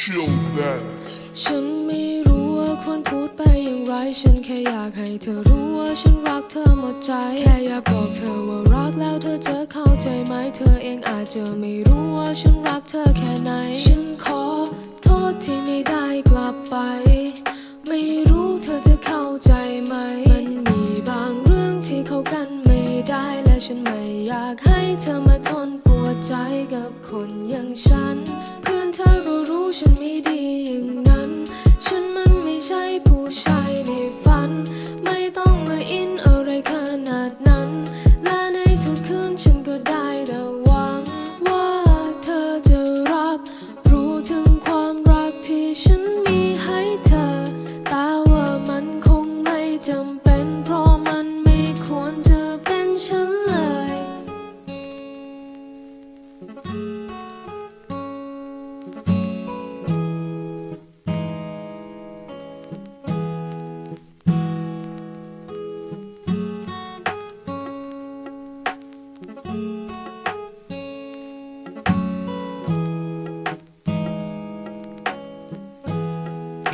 Chill Madness. ฉันไม่รู้ว่าควรพูดไปอย่างไร ฉันแค่อยากให้เธอรู้ว่าฉันรักเธอหมดใจ แค่อยากบอกเธอว่ารักแล้วเธอจะเข้าใจไหม เธอเองอาจจะไม่รู้ว่าฉันรักเธอแค่ไหน ฉันขอโทษที่ไม่ได้กลับไป ไม่รู้เธอจะเข้าใจไหม มันมีบางเรื่องที่เข้ากันไม่ได้และฉันไม่อยากให้เธอมาทนปวดใจกับคนอย่างฉัน ฉันไม่ดีอย่างนั้น ฉันมันไม่ใช่ผู้ชายในฝัน ไม่ต้องมาอินอะไรขนาดนั้น และในทุกคืนฉันก็ได้แต่หวัง ว่าเธอจะรับ รู้ถึงความรักที่ฉันมีให้เธอ แต่ว่ามันคงไม่จำ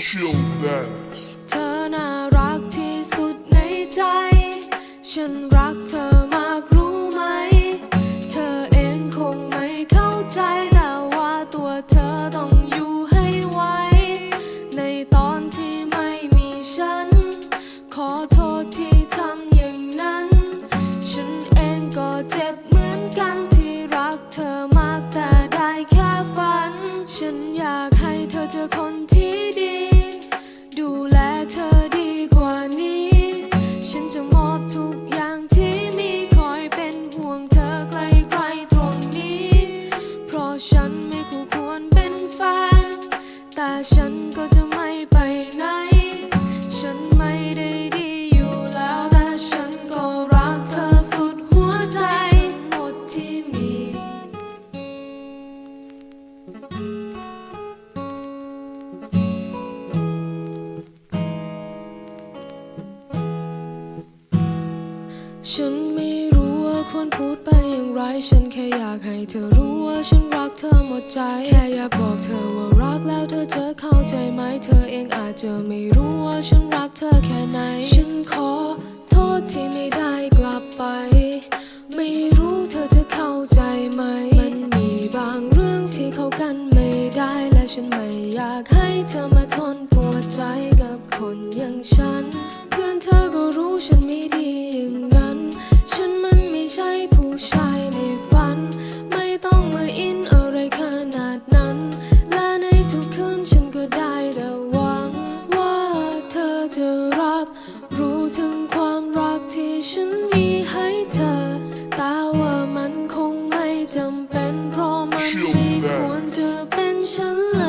Chill Madness. เธอน่ารักที่สุดในใจ ฉันรักเธอมากรู้ไหม เธอเองคงไม่เข้าใจแต่ว่าตัวเธอต้องอยู่ให้ไว ในตอนที่ไม่มีฉัน ขอโทษที่ทำอย่างนั้น ฉันเองก็เจ็บเหมือนกันที่รักเธอมากแต่ได้แค่ฝัน ฉันอยากให้เธอเจอคน ฉันไม่รู้ว่าควรพูดไปอย่างไร ฉันแค่อยากให้เธอรู้ว่าฉันรักเธอหมดใจ แค่อยากบอกเธอว่ารักแล้วเธอจะเข้าใจไหม เธอเองอาจจะไม่รู้ว่าฉันรักเธอแค่ไหน ฉันขอโทษที่ไม่ได้กลับไป ไม่รู้เธอจะเข้าใจไหม มันมีบางเรื่องที่เข้ากันไม่ได้ และฉันไม่อยากให้เธอมาทนปวดใจ ฉัน เพื่อนเธอก็รู้ฉันไม่ดีอย่างนั้น ฉันมันไม่ใช่ผู้ชายในฝัน ไม่ต้องมาอินอะไรขนาดนั้น และในทุกคืนฉันก็ได้แต่หวัง ว่าเธอจะรับ รู้ถึงความรักที่ฉันมีให้เธอ แต่ว่ามันคงไม่จำเป็นเพราะมันไม่ควรจะเป็นฉันเลย